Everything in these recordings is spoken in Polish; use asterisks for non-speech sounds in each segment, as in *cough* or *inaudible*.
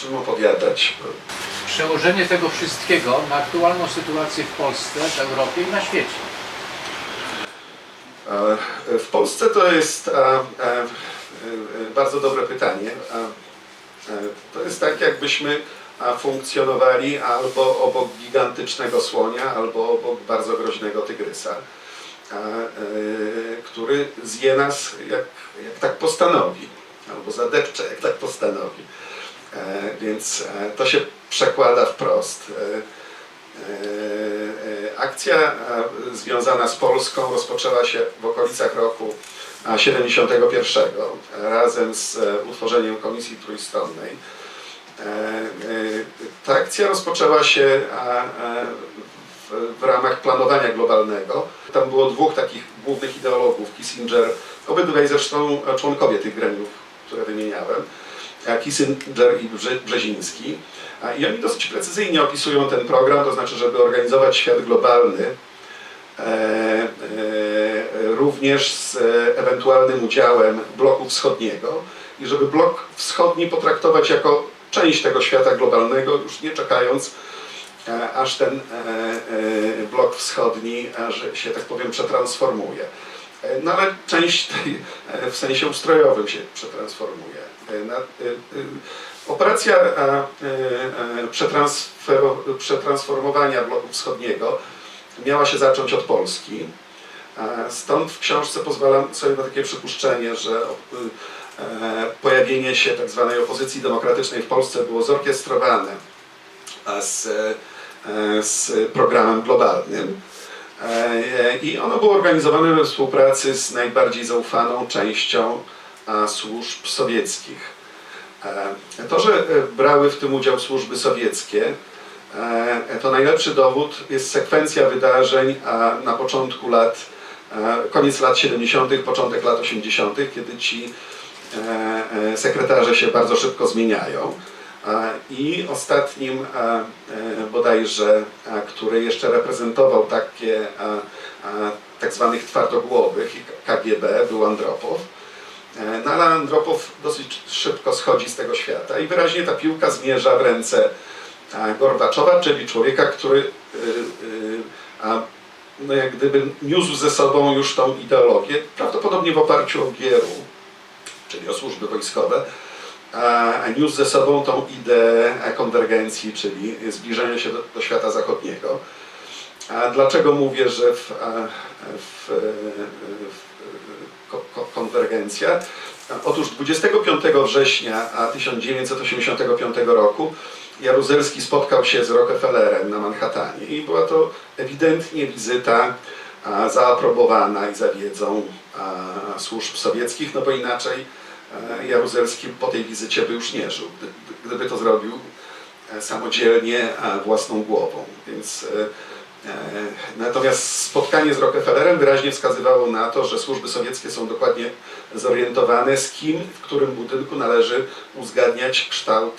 czym opowiadać. Przełożenie tego wszystkiego na aktualną sytuację w Polsce, w Europie i na świecie. E, W Polsce to jest e, e, bardzo dobre pytanie. To jest tak, jakbyśmy funkcjonowali albo obok gigantycznego słonia, albo obok bardzo groźnego tygrysa, który zje nas jak, jak tak postanowi, albo zadepcze jak tak postanowi. E, Więc e, to się przekłada wprost. E, Akcja związana z Polską rozpoczęła się w okolicach roku e, 71 razem z utworzeniem Komisji Trójstronnej. Ta akcja rozpoczęła się w, ramach planowania globalnego. Tam było dwóch takich głównych ideologów, Kissinger, obydwaj zresztą członkowie tych gremiów, które wymieniałem, Kissinger i Brze- Brzeziński. I oni dosyć precyzyjnie opisują ten program, to znaczy, żeby organizować świat globalny, e, e, również z e, ewentualnym udziałem bloku wschodniego i żeby blok wschodni potraktować jako część tego świata globalnego, już nie czekając, aż ten blok wschodni, się tak powiem przetransformuje. No ale część tej, w sensie ustrojowym się przetransformuje. E, e, Operacja przetransfero- przetransformowania bloku wschodniego miała się zacząć od Polski. Stąd w książce pozwalam sobie na takie przypuszczenie, że pojawienie się tzw. opozycji demokratycznej w Polsce było zorkiestrowane z, z programem globalnym. E, I ono było organizowane we współpracy z najbardziej zaufaną częścią służb sowieckich. E, To, że e, brały w tym udział służby sowieckie, e, to najlepszy dowód jest sekwencja wydarzeń na początku lat, koniec lat 70., początek lat 80., kiedy ci sekretarze się bardzo szybko zmieniają. I ostatnim bodajże, który jeszcze reprezentował takie tak zwanych twardogłowych KGB był Andropow. E, No ale Andropow dosyć szybko schodzi z tego świata i wyraźnie ta piłka zmierza w ręce e, Gorbaczowa, czyli człowieka, który y, a, no jak gdyby niósł ze sobą już tą ideologię, prawdopodobnie w oparciu o Gieru, czyli o służby wojskowe, a niósł ze sobą tą ideę konwergencji, czyli zbliżenia się do, do świata zachodniego. A dlaczego mówię, że w, w, w, konwergencja? Otóż 25 września a 1985 roku Jaruzelski spotkał się z Rockefellerem na Manhattanie i była to ewidentnie wizyta zaaprobowana i za wiedzą służb sowieckich, no bo inaczej Jaruzelski po tej wizycie by już nie żył, gdy- gdyby to zrobił e, samodzielnie, własną głową. Więc e, natomiast spotkanie z Rockefellerem wyraźnie wskazywało na to, że służby sowieckie są dokładnie zorientowane, z kim, w którym budynku należy uzgadniać kształt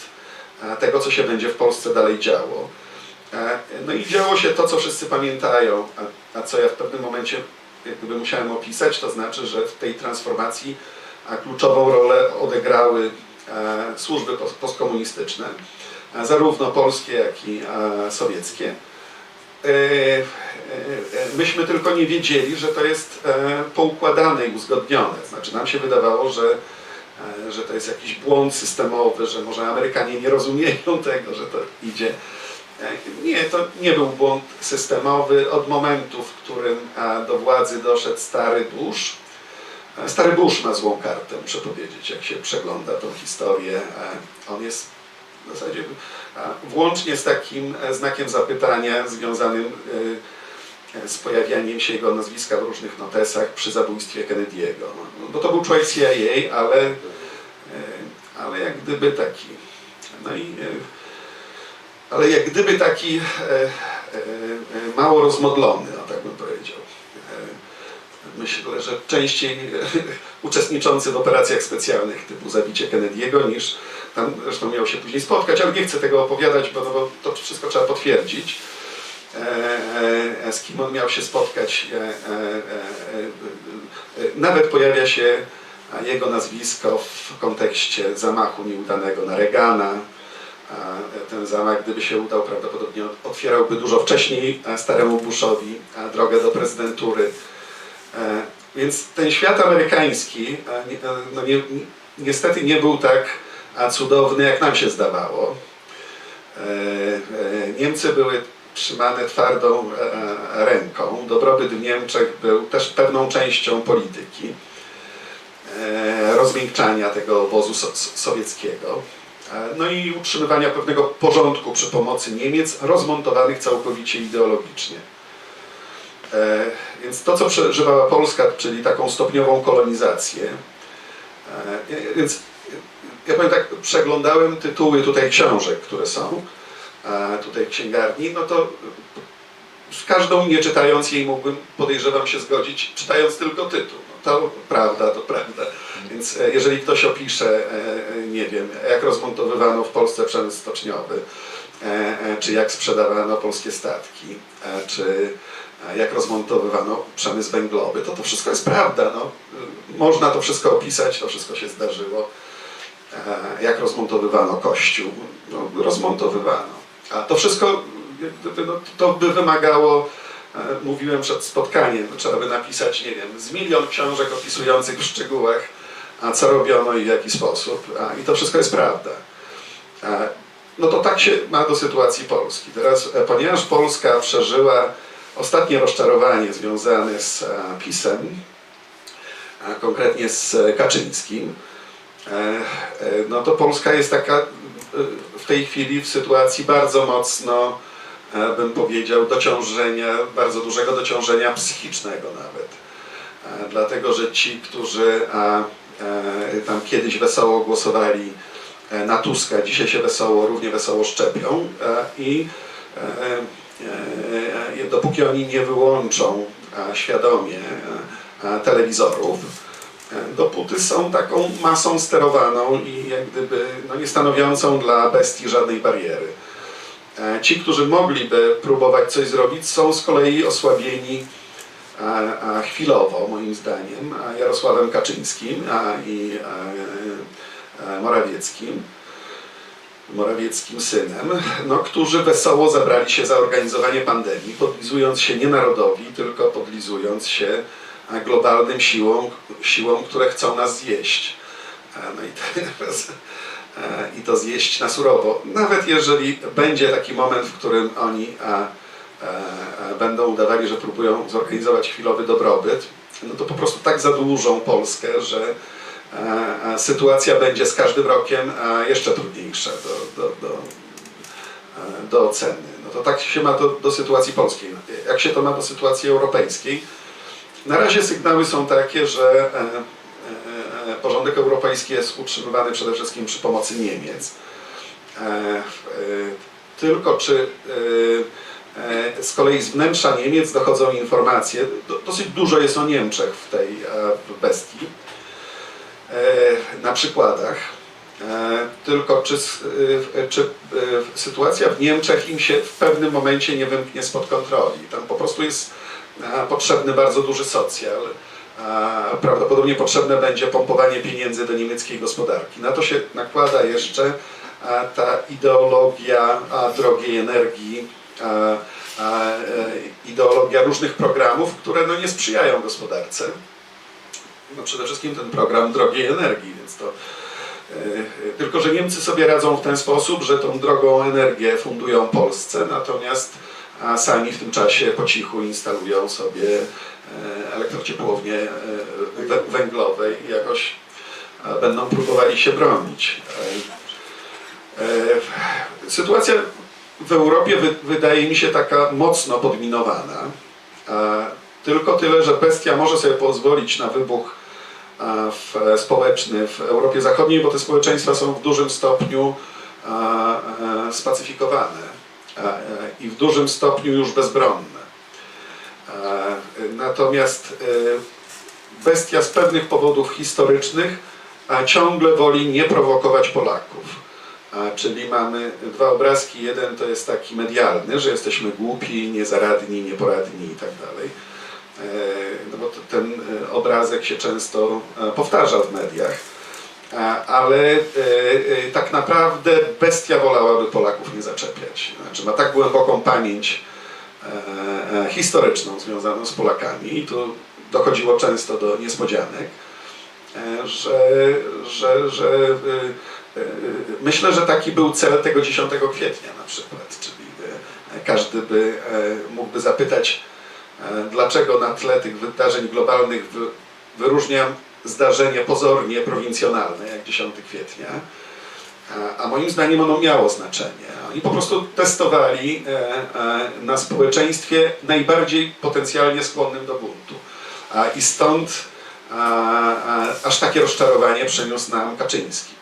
e, tego, co się będzie w Polsce dalej działo. E, No i działo się to, co wszyscy pamiętają, a, a co ja w pewnym momencie jak gdyby musiałem opisać, to znaczy, że w tej transformacji kluczową rolę odegrały e, służby pos- postkomunistyczne, zarówno polskie, jak i e, sowieckie. E, e, e, Myśmy tylko nie wiedzieli, że to jest poukładane i uzgodnione. Znaczy nam się wydawało, że, że to jest jakiś błąd systemowy, że może Amerykanie nie rozumieją *laughs* tego, że to idzie. Nie, to nie był błąd systemowy. Od momentu, w którym do władzy doszedł stary Bush, Stary Bush ma złą kartę, muszę powiedzieć, jak się przegląda tą historię. On jest w zasadzie włącznie z takim e, znakiem zapytania związanym e, z pojawianiem się jego nazwiska w różnych notesach przy zabójstwie Kennedy'ego. No, Bo to był człowiek CIA, ale, e, ale jak gdyby taki. No i, ale jak gdyby taki mało rozmodlony, no tak bym powiedział. Myślę, że częściej *laughs* uczestniczący w operacjach specjalnych typu zabicie Kennedy'ego niż tam zresztą miał się później spotkać, ale nie chcę tego opowiadać, bo, no, bo to wszystko trzeba potwierdzić. E, e, z kim on miał się spotkać. E, e, e, e, e, Nawet pojawia się jego nazwisko w kontekście zamachu nieudanego na Reagana. ten zamach, gdyby się udał, prawdopodobnie otwierałby dużo wcześniej e, staremu Bushowi e, drogę do prezydentury. E, Więc ten świat amerykański e, e, no nie, niestety nie był tak a, cudowny, jak nam się zdawało. E, e, Niemcy były trzymane twardą e, ręką. Dobrobyt w Niemczech był też pewną częścią polityki rozmiękczania tego obozu so, so- sowieckiego. No i utrzymywania pewnego porządku przy pomocy Niemiec, rozmontowanych całkowicie ideologicznie. Więc to, co przeżywała Polska, czyli taką stopniową kolonizację, więc ja powiem tak, przeglądałem tytuły tutaj książek, które są e, tutaj w księgarni, no to z każdą nie czytając jej mógłbym, podejrzewam się zgodzić, czytając tylko tytuł. No to prawda, to prawda. Więc e, jeżeli ktoś opisze, e, nie wiem, jak rozmontowywano w Polsce przemysł stoczniowy, czy jak sprzedawano polskie statki, czy jak rozmontowywano przemysł węglowy, to to wszystko jest prawda. No. Można to wszystko opisać, to wszystko się zdarzyło. E, Jak rozmontowywano kościół, no, rozmontowywano. A to wszystko, no, to by wymagało, e, mówiłem przed spotkaniem, trzeba by napisać, nie wiem, z milion książek opisujących w szczegółach, co robiono i w jaki sposób. I to wszystko jest prawda. E, No to tak się ma do sytuacji Polski. Teraz, ponieważ Polska przeżyła ostatnie rozczarowanie związane z PiSem, konkretnie z Kaczyńskim, no to Polska jest taka e, w tej chwili w sytuacji bardzo mocno, e, bym powiedział, dociążenia, bardzo dużego dociążenia psychicznego nawet. E, Dlatego, że ci, którzy e, tam kiedyś wesoło głosowali e, na Tuska, dzisiaj się wesoło, równie wesoło szczepią e, i e, e, e, dopóki oni nie wyłączą świadomie e, telewizorów, e, dopóty są taką masą sterowaną i jak gdyby no, nie stanowiącą dla bestii żadnej bariery. E, Ci, którzy mogliby próbować coś zrobić, są z kolei osłabieni a chwilowo, moim zdaniem, Jarosławem Kaczyńskim i a, Morawieckim, Morawieckim synem, no, którzy wesoło zabrali się za organizowanie pandemii, podlizując się nie narodowi, tylko podlizując się globalnym siłom, siłom, które chcą nas zjeść. A, No i *laughs* teraz, e, i to zjeść na surowo. Nawet jeżeli będzie taki moment, w którym oni e, e, będą udawali, że próbują zorganizować chwilowy dobrobyt, no to po prostu tak zadłużą Polskę, że e, e, sytuacja będzie z każdym rokiem e, jeszcze trudniejsza do, do, do, e, do oceny. No to tak się ma do, do sytuacji polskiej. Jak się to ma do sytuacji europejskiej? Na razie sygnały są takie, że e, e, e, porządek europejski jest utrzymywany przede wszystkim przy pomocy Niemiec. Tylko czy z kolei z wnętrza Niemiec dochodzą informacje, do, dosyć dużo jest o Niemczech w tej bestii, na przykładach. Tylko czy, czy sytuacja w Niemczech im się w pewnym momencie nie wymknie spod kontroli. Tam po prostu jest potrzebny bardzo duży socjal. Prawdopodobnie potrzebne będzie pompowanie pieniędzy do niemieckiej gospodarki. Na to się nakłada jeszcze ta ideologia drogiej energii, e, ideologia różnych programów, które no, nie sprzyjają gospodarce. No, przede wszystkim ten program drogiej energii, więc to e, tylko, że Niemcy sobie radzą w ten sposób, że tą drogą energię fundują Polsce, natomiast a sami w tym czasie po cichu instalują sobie e, elektrociepłownie e, wę- węglowe i jakoś e, będą próbowali się bronić. Sytuacja w Europie wy- wydaje mi się taka mocno podminowana. Tylko tyle, że bestia może sobie pozwolić na wybuch w, społeczny w Europie Zachodniej, bo te społeczeństwa są w dużym stopniu spacyfikowane i w dużym stopniu już bezbronne. E, Natomiast e, bestia z pewnych powodów historycznych ciągle woli nie prowokować Polaków. Czyli mamy dwa obrazki. Jeden to jest taki medialny, że jesteśmy głupi, niezaradni, nieporadni i tak. E, No bo ten e, obrazek się często e, powtarza w mediach. Ale e, e, tak naprawdę bestia wolałaby Polaków nie zaczepiać. Znaczy ma tak głęboką pamięć e, historyczną związaną z Polakami i tu dochodziło często do niespodzianek, że, że, że myślę, że taki był cel tego 10 kwietnia na przykład, czyli każdy by mógłby zapytać, dlaczego na tle tych wydarzeń globalnych wy- wyróżniam zdarzenie pozornie prowincjonalne, jak 10 kwietnia, a, moim zdaniem ono miało znaczenie. Oni po prostu testowali e, e, na społeczeństwie najbardziej potencjalnie skłonnym do buntu. I stąd aż takie rozczarowanie przyniósł nam Kaczyński.